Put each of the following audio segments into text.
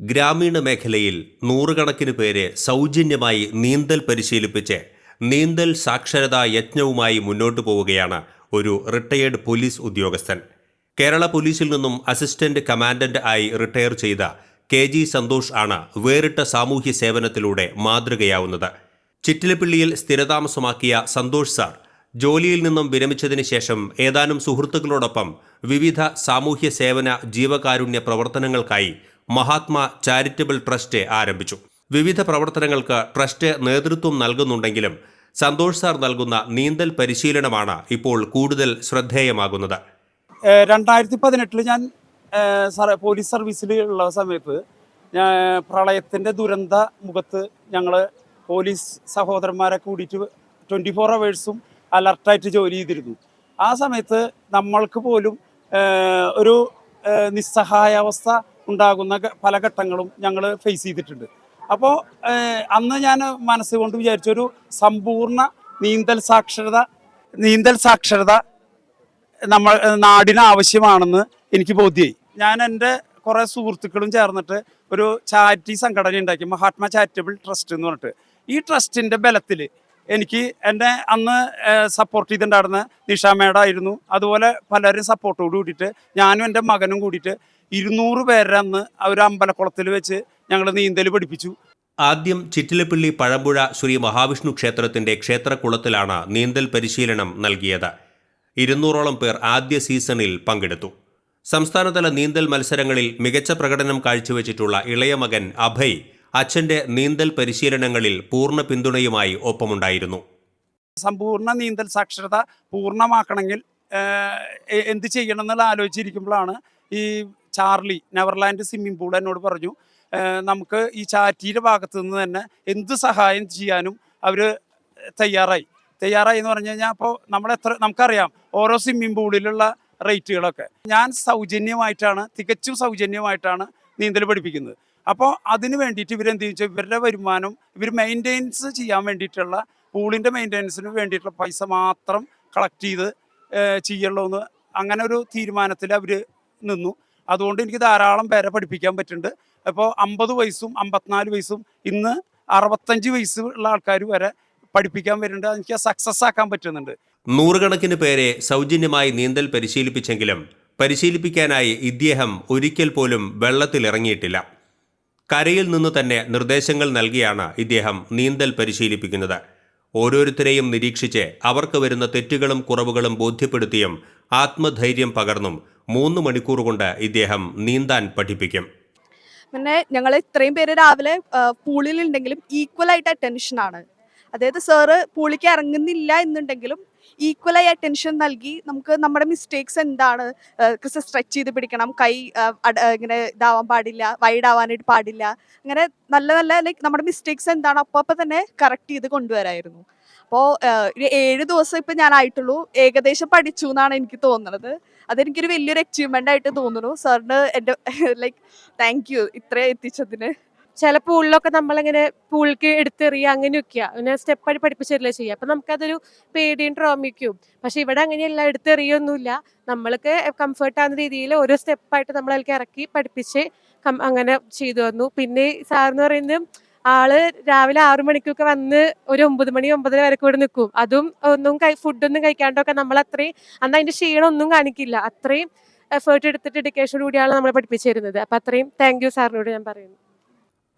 ഗ്രാമീണ മേഖലയിൽ നൂറുകണക്കിന് പേരെ സൗജന്യമായി നീന്തൽ പരിശീലിപ്പിച്ച് നീന്തൽ സാക്ഷരതാ യജ്ഞവുമായി മുന്നോട്ടു പോവുകയാണ് ഒരു റിട്ടയേർഡ് പോലീസ് ഉദ്യോഗസ്ഥൻ. കേരള പോലീസിൽ നിന്നും അസിസ്റ്റന്റ് കമാൻഡന്റ് ആയി റിട്ടയർ ചെയ്ത കെ ജി സന്തോഷ് ആണ് വേറിട്ട സാമൂഹ്യ സേവനത്തിലൂടെ മാതൃകയാവുന്നത്. ചിറ്റിലപ്പിള്ളിയിൽ സ്ഥിരതാമസമാക്കിയ സന്തോഷ് സാർ ജോലിയിൽ നിന്നും വിരമിച്ചതിന് ശേഷം ഏതാനും സുഹൃത്തുക്കളോടൊപ്പം വിവിധ സാമൂഹ്യ സേവന ജീവകാരുണ്യ പ്രവർത്തനങ്ങൾക്കായി മഹാത്മാ ചാരിറ്റബിൾ ട്രസ്റ്റ് ആരംഭിച്ചു. വിവിധ പ്രവർത്തനങ്ങൾക്ക് ട്രസ്റ്റ് നേതൃത്വം നൽകുന്നുണ്ടെങ്കിലും സന്തോഷ് സാർ നൽകുന്ന നീന്തൽ പരിശീലനമാണ് ഇപ്പോൾ കൂടുതൽ ശ്രദ്ധേയമാകുന്നത്. രണ്ടായിരത്തി പതിനെട്ടിൽ ഞാൻ പോലീസ് സർവീസിൽ ഉള്ള സമയത്ത് പ്രളയത്തിന്റെ ദുരന്ത മുഖത്ത് ഞങ്ങൾ പോലീസ് സഹോദരന്മാരെ കൂടിയിട്ട് ട്വന്റി ഫോർ അവേഴ്സും അലർട്ടായിട്ട് ജോലി ചെയ്തിരുന്നു. ആ സമയത്ത് നമ്മൾക്ക് പോലും ഒരു നിസ്സഹായാവസ്ഥ ഉണ്ടാകുന്ന പല ഘട്ടങ്ങളും ഞങ്ങൾ ഫേസ് ചെയ്തിട്ടുണ്ട്. അപ്പോൾ അന്ന് ഞാൻ മനസ്സുകൊണ്ട് വിചാരിച്ചൊരു സമ്പൂർണ നീന്തൽ സാക്ഷരത നീന്തൽ സാക്ഷരത നമ്മൾ നാടിന് ആവശ്യമാണെന്ന് എനിക്ക് ബോധ്യമായി ഞാൻ എന്റെ കുറേ സുഹൃത്തുക്കളും ചേർന്നിട്ട് ഒരു ചാരിറ്റി സംഘടന ഉണ്ടാക്കി മഹാത്മാ ചാരിറ്റബിൾ ട്രസ്റ്റ് എന്ന് പറഞ്ഞിട്ട്. ഈ ട്രസ്റ്റിന്റെ ബലത്തിൽ എനിക്ക് എന്നെ അന്ന് സപ്പോർട്ട് ചെയ്തിട്ടുണ്ടായിരുന്ന നിഷ ആയിരുന്നു അതുപോലെ പലരും സപ്പോർട്ടോട് കൂടിയിട്ട് ഞാനും എന്റെ മകനും കൂടിയിട്ട് ഇരുന്നൂറ് പേരന്ന് അവർ അമ്പലക്കുളത്തിൽ വെച്ച് ഞങ്ങൾ നീന്തൽ പഠിപ്പിച്ചു. ആദ്യം ചിറ്റിലപ്പിള്ളി പഴമ്പുഴ ശ്രീ മഹാവിഷ്ണു ക്ഷേത്രത്തിന്റെ ക്ഷേത്രക്കുളത്തിലാണ് നീന്തൽ പരിശീലനം നൽകിയത്. ഇരുന്നൂറോളം പേർ ആദ്യ സീസണിൽ പങ്കെടുത്തു. സംസ്ഥാനതല നീന്തൽ മത്സരങ്ങളിൽ മികച്ച പ്രകടനം കാഴ്ചവെച്ചിട്ടുള്ള ഇളയ മകൻ അഭയ് അച്ഛന്റെ നീന്തൽ പരിശീലനങ്ങളിൽ പൂർണ പിന്തുണയുമായി ഒപ്പമുണ്ടായിരുന്നു. സമ്പൂർണ നീന്തൽ സാക്ഷരത പൂർണമാക്കണമെങ്കിൽ എന്ത് ചെയ്യണം എന്നുള്ള ആലോചിച്ചിരിക്കുമ്പോഴാണ് ഈ ചാർലി നെവർലാൻഡ് സ്വിമ്മിംഗ് പൂൾ എന്നോട് പറഞ്ഞു നമുക്ക് ഈ ചാറ്റിയുടെ ഭാഗത്തു നിന്ന് തന്നെ എന്ത് സഹായം ചെയ്യാനും അവർ തയ്യാറായി. തയ്യാറായി എന്ന് പറഞ്ഞു കഴിഞ്ഞാൽ അപ്പോൾ നമ്മൾ എത്ര നമുക്കറിയാം ഓരോ സ്വിമ്മിംഗ് പൂളിലുള്ള റേറ്റുകളൊക്കെ. ഞാൻ സൗജന്യമായിട്ടാണ് തികച്ചും സൗജന്യമായിട്ടാണ് നീന്തൽ പഠിപ്പിക്കുന്നത്. അപ്പോൾ അതിന് വേണ്ടിയിട്ട് ഇവരെന്ത് ചോദിച്ചാൽ ഇവരുടെ വരുമാനം ഇവർ മെയിന്റെനൻസ് ചെയ്യാൻ വേണ്ടിയിട്ടുള്ള പൂളിന്റെ മെയിന്റെനൻസിന് വേണ്ടിയിട്ടുള്ള പൈസ മാത്രം കളക്ട് ചെയ്ത് ചെയ്യുള്ളൂ എന്ന് അങ്ങനെ ഒരു തീരുമാനത്തിൽ അവർ നിന്നു. അതുകൊണ്ട് എനിക്ക് ധാരാളം പേരെ പഠിപ്പിക്കാൻ പറ്റുന്നുണ്ട്. അപ്പോൾ അമ്പത് വയസ്സും അമ്പത്തിനാല് വയസ്സും ഇന്ന് അറുപത്തഞ്ച് വയസ്സ് ഉള്ള ആൾക്കാർ വരെ പഠിപ്പിക്കാൻ വരുന്നുണ്ട്. എനിക്ക് സക്സസ് ആക്കാൻ പറ്റുന്നുണ്ട്. നൂറുകണക്കിന് പേരെ സൗജന്യമായി നീന്തൽ പരിശീലിപ്പിച്ചെങ്കിലും പരിശീലിപ്പിക്കാനായി ഇദ്ദേഹം ഒരിക്കൽ പോലും വെള്ളത്തിലിറങ്ങിയിട്ടില്ല കരയിൽ നിന്ന് തന്നെ നിർദ്ദേശങ്ങൾ നൽകിയാണ് ഇദ്ദേഹം നീന്തൽ പരിശീലിപ്പിക്കുന്നത്. ഓരോരുത്തരെയും നിരീക്ഷിച്ച് അവർക്ക് വരുന്ന തെറ്റുകളും കുറവുകളും ബോധ്യപ്പെടുത്തിയും ആത്മധൈര്യം പകർന്നും മൂന്ന് മണിക്കൂർ കൊണ്ട് ഇദ്ദേഹം നീന്താൻ പഠിപ്പിക്കും. പിന്നെ ഞങ്ങൾ ഇത്രയും പേര് രാവിലെ പൂളിലുണ്ടെങ്കിലും ഈക്വൽ ആയിട്ട് ആണ്. അതായത് സാറ് പൂളിക്ക് ഇറങ്ങുന്നില്ല എന്നുണ്ടെങ്കിലും ഈക്വലായി അറ്റൻഷൻ നൽകി നമുക്ക് നമ്മുടെ മിസ്റ്റേക്സ് എന്താണ്? സ്ട്രെച്ച് ചെയ്ത് പിടിക്കണം. കൈ ഇങ്ങനെ ഇതാവാൻ പാടില്ല വൈഡ് ആവാനായിട്ട് പാടില്ല. അങ്ങനെ നല്ല നല്ല ലൈക്ക് നമ്മുടെ മിസ്റ്റേക്സ് എന്താണ് അപ്പോൾ അപ്പോൾ തന്നെ കറക്റ്റ് ചെയ്ത് കൊണ്ടുവരായിരുന്നു. അപ്പോൾ ഏഴ് ദിവസം ഇപ്പം ഞാൻ ആയിട്ടുള്ളൂ. ഏകദേശം പഠിച്ചു എന്നാണ് എനിക്ക് തോന്നുന്നത് അതെനിക്കൊരു വലിയൊരു അച്ചീവ്മെന്റ് ആയിട്ട് തോന്നുന്നു. സാറിന് എന്റെ ലൈക്ക് താങ്ക് യു ഇത്രയും എത്തിച്ചതിന്. ചില പൂളിലൊക്കെ നമ്മളിങ്ങനെ പൂളിക്ക് എടുത്തെറിയുക അങ്ങനെയൊക്കെയാ. അങ്ങനെ സ്റ്റെപ്പായിട്ട് പഠിപ്പിച്ചിട്ടില്ല ചെയ്യുക. അപ്പം നമുക്കതൊരു പേടിയും ട്രോമിക്കും പക്ഷെ ഇവിടെ അങ്ങനെയല്ല എടുത്തെറിയൊന്നുമില്ല. നമ്മൾക്ക് കംഫർട്ട് ആവുന്ന രീതിയിൽ ഓരോ സ്റ്റെപ്പായിട്ട് നമ്മൾ അതിലേക്ക് ഇറക്കി പഠിപ്പിച്ച് അങ്ങനെ ചെയ്തു വന്നു പിന്നെ സാറെന്ന് പറയുന്നത് ആൾ രാവിലെ ആറു മണിക്കൊക്കെ വന്ന് ഒരു ഒമ്പത് മണി ഒമ്പതര വരെ ഇവിടെ നിൽക്കും. അതും ഒന്നും ഫുഡൊന്നും കഴിക്കാണ്ടൊക്കെ നമ്മൾ അത്രയും അന്ന് അതിന്റെ ക്ഷീണം ഒന്നും കാണിക്കില്ല. അത്രയും എഫേർട്ട് എടുത്തിട്ട് ഡെഡിക്കേഷനോട് കൂടിയാണ് നമ്മളെ പഠിപ്പിച്ചു തരുന്നത്. അപ്പം അത്രയും താങ്ക് യു സാറിനോട് ഞാൻ പറയുന്നു.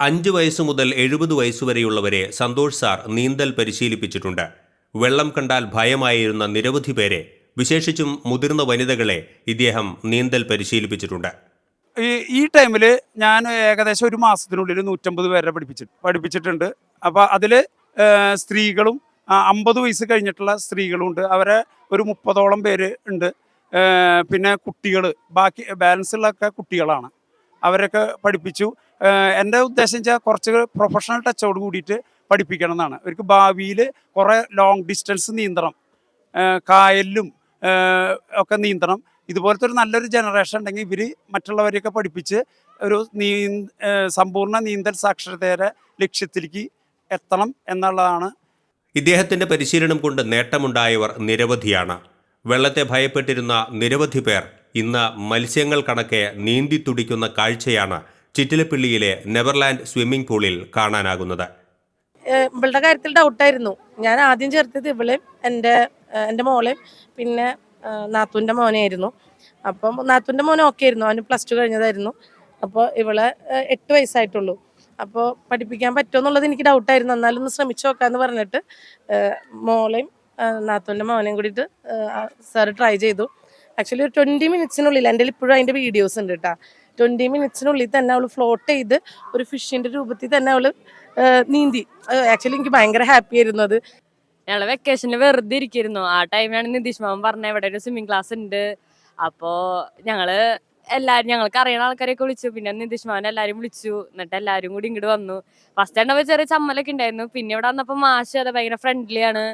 അഞ്ച് വയസ്സ് മുതൽ എഴുപത് വയസ്സുവരെയുള്ളവരെ സന്തോഷ് സാർ നീന്തൽ പരിശീലിപ്പിച്ചിട്ടുണ്ട്. വെള്ളം കണ്ടാൽ ഭയമായിരുന്ന നിരവധി പേരെ വിശേഷിച്ചും മുതിർന്ന വനിതകളെ ഇദ്ദേഹം നീന്തൽ പരിശീലിപ്പിച്ചിട്ടുണ്ട്. ഈ ടൈമിൽ ഞാൻ ഏകദേശം ഒരു മാസത്തിനുള്ളിൽ നൂറ്റമ്പത് പേരെ പഠിപ്പിച്ചു പഠിപ്പിച്ചിട്ടുണ്ട്. അപ്പോൾ അതിൽ സ്ത്രീകളും അമ്പത് വയസ്സ് കഴിഞ്ഞിട്ടുള്ള സ്ത്രീകളും ഉണ്ട് അവരെ ഒരു മുപ്പതോളം പേര് ഉണ്ട്. പിന്നെ കുട്ടികൾ ബാക്കി ബാലൻസ് ഉള്ളൊക്കെ കുട്ടികളാണ്. അവരൊക്കെ പഠിപ്പിച്ചു. എന്റെ ഉദ്ദേശം വെച്ചാൽ കുറച്ച് പ്രൊഫഷണൽ ടച്ചോട് കൂടിയിട്ട് പഠിപ്പിക്കണം എന്നാണ് അവർക്ക് ഭാവിയിൽ കുറേ ലോങ് ഡിസ്റ്റൻസ് നീന്തണം. കായലിലും ഒക്കെ നീന്തണം. ഇതുപോലത്തെ ഒരു നല്ലൊരു ജനറേഷൻ ഉണ്ടെങ്കിൽ ഇവർ മറ്റുള്ളവരെയൊക്കെ പഠിപ്പിച്ച് ഒരു നീ സമ്പൂർണ നീന്തൽ സാക്ഷരതയുടെ ലക്ഷ്യത്തിലേക്ക് എത്തണം എന്നുള്ളതാണ്. ഇദ്ദേഹത്തിന്റെ പരിശീലനം കൊണ്ട് നേട്ടമുണ്ടായവർ നിരവധിയാണ്. വെള്ളത്തെ ഭയപ്പെട്ടിരുന്ന നിരവധി പേർ ഇന്ന് മത്സ്യങ്ങൾ കണക്കെ നീന്തി തുടിക്കുന്ന കാഴ്ചയാണ് ചിറ്റിലപ്പിള്ളിയിലെ നെവർലാൻഡ് സ്വിമ്മിംഗ് പൂളിൽ കാണാനാകുന്നത്. ഇവളുടെ കാര്യത്തിൽ ഡൗട്ടായിരുന്നു ഞാൻ ആദ്യം ചേർത്തത് ഇവളെയും എന്റെ എന്റെ മോളെയും പിന്നെ നാത്തുവിന്റെ മോനെയായിരുന്നു അപ്പം നാത്തൂന്റെ മോൻ ഓക്കെ ആയിരുന്നു. അവന് പ്ലസ് ടു കഴിഞ്ഞതായിരുന്നു. അപ്പോൾ ഇവളെ എട്ട് വയസ്സായിട്ടുള്ളൂ. അപ്പോൾ പഠിപ്പിക്കാൻ പറ്റുമോ എന്നുള്ളത് എനിക്ക് ഡൗട്ടായിരുന്നു എന്നാലും ഒന്ന് ശ്രമിച്ചു നോക്കാമെന്ന് പറഞ്ഞിട്ട് മോളെയും നാത്തുവിന്റെ മോനെയും കൂടിയിട്ട് സാറ് ട്രൈ ചെയ്തു. ആക്ച്വലി ഒരു ട്വന്റി മിനിറ്റ്സിനുള്ളിൽ എന്റെ ഇപ്പോഴും അതിന്റെ വീഡിയോസ് ഉണ്ട് കേട്ടോ ട്വന്റി മിനിറ്റ്സിനുള്ളിൽ തന്നെ അവൾ ഫ്ലോട്ട് ചെയ്ത് ഒരു ഫിഷിന്റെ രൂപത്തിൽ തന്നെ അവൾ നീന്തി. ആക്ച്വലി എനിക്ക് ഭയങ്കര ഹാപ്പി ആയിരുന്നു അത്. ഞങ്ങളെ വെക്കേഷനിൽ വെറുതെ ഇരിക്കുന്നു ആ ടൈമിലാണ് നിതീഷ് മാമൻ പറഞ്ഞ ഇവിടെ ഒരു സ്വിമ്മിംഗ് ക്ലാസ് ഉണ്ട്. അപ്പോൾ ഞങ്ങൾ എല്ലാവരും ഞങ്ങൾക്ക് അറിയുന്ന ആൾക്കാരെയൊക്കെ വിളിച്ചു. പിന്നെ നിതീഷ് മാമൻ എല്ലാവരും വിളിച്ചു. എന്നിട്ട് എല്ലാവരും കൂടി ഇങ്ങോട്ട് വന്നു. ഫസ്റ്റ് കണ്ടപ്പോ ചെറിയ ചമ്മലൊക്കെ ഉണ്ടായിരുന്നു. പിന്നെ ഇവിടെ വന്നപ്പോൾ മാഷ് അത് ഭയങ്കര ഫ്രണ്ട്ലി ആണ്.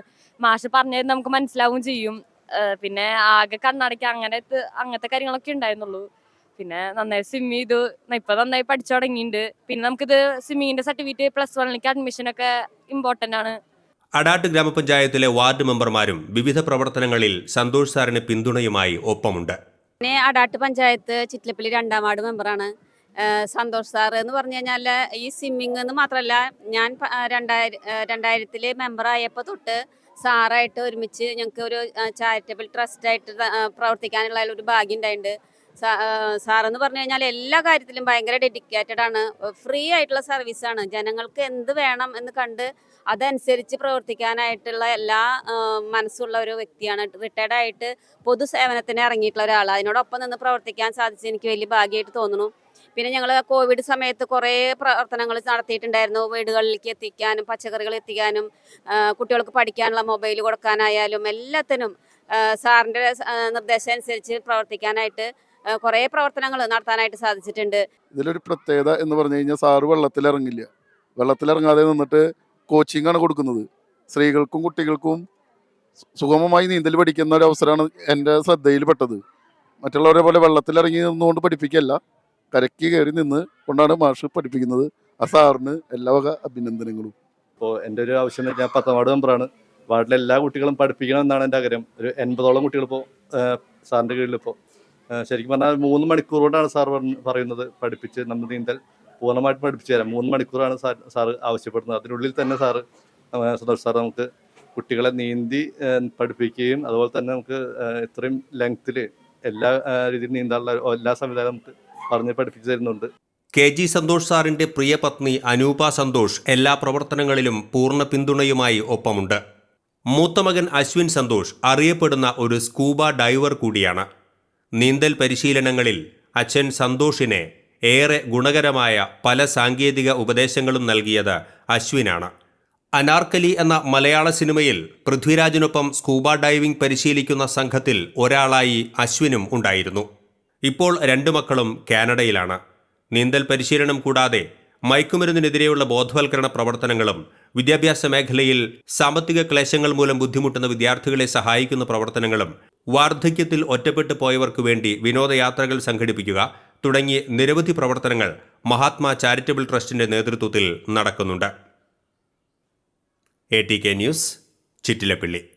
മാഷ് പറഞ്ഞത് നമുക്ക് മനസ്സിലാവും ചെയ്യും. പിന്നെ ആകെ കണ്ണടയ്ക്ക് അങ്ങനത്തെ അങ്ങനത്തെ കാര്യങ്ങളൊക്കെ ഉണ്ടായിരുന്നുള്ളൂ. പിന്നെ നന്നായി സ്വിം ചെയ്തു. ഇപ്പൊ നന്നായി പഠിച്ചു തുടങ്ങിയിട്ടുണ്ട് പിന്നെ നമുക്കിത് സ്വിമ്മിങ്ങിന്റെ സർട്ടിഫിക്കറ്റ് പ്ലസ് വണ്ണിലേക്ക് അഡ്മിഷൻ ഒക്കെ ഇമ്പോർട്ടന്റ് ആണ്. അടാട്ട് ഗ്രാമപഞ്ചായത്തിലെ വാർഡ് മെമ്പർമാരും വിവിധ പ്രവർത്തനങ്ങളിൽ സന്തോഷ് സാറിന് പിന്തുണയുമായി ഒപ്പമുണ്ട്. പിന്നെ അടാട്ട് പഞ്ചായത്ത് ചിറ്റിലപ്പള്ളി രണ്ടാം വാർഡ് മെമ്പറാണ് സന്തോഷ് സാർ എന്ന് പറഞ്ഞു കഴിഞ്ഞാൽ ഈ സ്വിമ്മിങ് എന്ന് മാത്രമല്ല ഞാൻ രണ്ടായിര രണ്ടായിരത്തിൽ മെമ്പറായപ്പോൾ തൊട്ട് സാറായിട്ട് ഒരുമിച്ച് ഞങ്ങൾക്ക് ഒരു ചാരിറ്റബിൾ ട്രസ്റ്റായിട്ട് പ്രവർത്തിക്കാനുള്ള ഒരു ഭാഗ്യം ഉണ്ടായിട്ടുണ്ട് സാറെന്ന് പറഞ്ഞു കഴിഞ്ഞാൽ എല്ലാ കാര്യത്തിലും ഭയങ്കര ഡെഡിക്കേറ്റഡ് ആണ്. ഫ്രീ ആയിട്ടുള്ള സർവീസാണ് ജനങ്ങൾക്ക് എന്ത് വേണം എന്ന് കണ്ട് അതനുസരിച്ച് പ്രവർത്തിക്കാനായിട്ടുള്ള എല്ലാ മനസ്സുള്ള ഒരു വ്യക്തിയാണ്. റിട്ടയർഡ് ആയിട്ട് പൊതുസേവനത്തിന് ഇറങ്ങിയിട്ടുള്ള ഒരാൾ അതിനോടൊപ്പം നിന്ന് പ്രവർത്തിക്കാൻ സാധിച്ചത് എനിക്ക് വലിയ ഭാഗ്യമായിട്ട് തോന്നുന്നു. പിന്നെ ഞങ്ങൾ കോവിഡ് സമയത്ത് കുറേ പ്രവർത്തനങ്ങൾ നടത്തിയിട്ടുണ്ടായിരുന്നു. വീടുകളിലേക്ക് എത്തിക്കാനും പച്ചക്കറികൾ എത്തിക്കാനും കുട്ടികൾക്ക് പഠിക്കാനുള്ള മൊബൈൽ കൊടുക്കാനായാലും എല്ലാത്തിനും സാറിന്റെ നിർദ്ദേശം അനുസരിച്ച് പ്രവർത്തിക്കാനായിട്ട് കുറേ പ്രവർത്തനങ്ങൾ നടത്താനായിട്ട് സാധിച്ചിട്ടുണ്ട്. ഇതിലൊരു പ്രത്യേകത എന്ന് പറഞ്ഞു കഴിഞ്ഞാൽ സാറ് വെള്ളത്തിലിറങ്ങില്ല. വെള്ളത്തിലിറങ്ങാതെ നിന്നിട്ട് കോച്ചിങ് ആണ് കൊടുക്കുന്നത്. സ്ത്രീകൾക്കും കുട്ടികൾക്കും സുഗമമായി നീന്തൽ പഠിക്കുന്ന ഒരു അവസരമാണ് എന്റെ ശ്രദ്ധയിൽപ്പെട്ടത്. മറ്റുള്ളവരെ പോലെ വെള്ളത്തിലിറങ്ങി നിന്നുകൊണ്ട് പഠിപ്പിക്കല്ല കരയ്ക്ക് കയറി നിന്ന് കൊണ്ടാണ് മാഷ് പഠിപ്പിക്കുന്നത്. ആ സാറിന് എല്ലാ വക അഭിനന്ദനങ്ങളും. ഇപ്പോൾ എന്റെ ഒരു ആവശ്യം ഞാൻ പത്തമാട് പത്താം വാർഡ് മെമ്പറാണ്. വാർഡിലെ എല്ലാ കുട്ടികളും പഠിപ്പിക്കണം എന്നാണ് എന്റെ ആഗ്രഹം. ഒരു എൺപതോളം കുട്ടികളിപ്പോൾ സാറിന്റെ കീഴിലിപ്പോൾ ശരിക്കും പറഞ്ഞാൽ മൂന്ന് മണിക്കൂർ കൊണ്ടാണ് സാർ പറയുന്നത് പഠിപ്പിച്ച് നമ്മൾ നീന്തൽ പൂർണമായിട്ട് പഠിപ്പിച്ചു തരാം. മൂന്ന് മണിക്കൂറാണ് സാർ സാറ് ആവശ്യപ്പെടുന്നത്. അതിനുള്ളിൽ തന്നെ സാറ് സന്തോഷ് സാർ നമുക്ക് കുട്ടികളെ നീന്തി പഠിപ്പിക്കുകയും അതുപോലെ തന്നെ നമുക്ക് ഇത്രയും ലെങ്ത്തിൽ എല്ലാ രീതിയിൽ നീന്താനുള്ള എല്ലാ സംവിധാനം നമുക്ക് പറഞ്ഞ് പഠിപ്പിച്ചു തരുന്നുണ്ട്. കെ ജി സന്തോഷ് സാറിന്റെ പ്രിയ പത്നി അനൂപ സന്തോഷ് എല്ലാ പ്രവർത്തനങ്ങളിലും പൂർണ പിന്തുണയുമായി ഒപ്പമുണ്ട്. മൂത്തമകൻ അശ്വിൻ സന്തോഷ് അറിയപ്പെടുന്ന ഒരു സ്കൂബ ഡൈവർ കൂടിയാണ്. നീന്തൽ പരിശീലനങ്ങളിൽ അച്ഛൻ സന്തോഷിനെ ഏറെ ഗുണകരമായ പല സാങ്കേതിക ഉപദേശങ്ങളും നൽകിയത് അശ്വിനാണ്. അനാർക്കലി എന്ന മലയാള സിനിമയിൽ പൃഥ്വിരാജിനൊപ്പം സ്കൂബ ഡൈവിംഗ് പരിശീലിക്കുന്ന സംഘത്തിൽ ഒരാളായി അശ്വിനും ഉണ്ടായിരുന്നു. ഇപ്പോൾ രണ്ടു മക്കളും കാനഡയിലാണ്. നീന്തൽ പരിശീലനം കൂടാതെ മയക്കുമരുന്നിനെതിരെയുള്ള ബോധവൽക്കരണ പ്രവർത്തനങ്ങളും വിദ്യാഭ്യാസ മേഖലയിൽ സാമ്പത്തിക ക്ലേശങ്ങൾ മൂലം ബുദ്ധിമുട്ടുന്ന വിദ്യാർത്ഥികളെ സഹായിക്കുന്ന പ്രവർത്തനങ്ങളും വാർദ്ധക്യത്തിൽ ഒറ്റപ്പെട്ടു പോയവർക്ക് വേണ്ടി വിനോദയാത്രകൾ സംഘടിപ്പിക്കുക തുടങ്ങി നിരവധി പ്രവർത്തനങ്ങൾ മഹാത്മാ ചാരിറ്റബിൾ ട്രസ്റ്റിന്റെ നേതൃത്വത്തിൽ നടക്കുന്നുണ്ട്. A T K news Chittilappilly.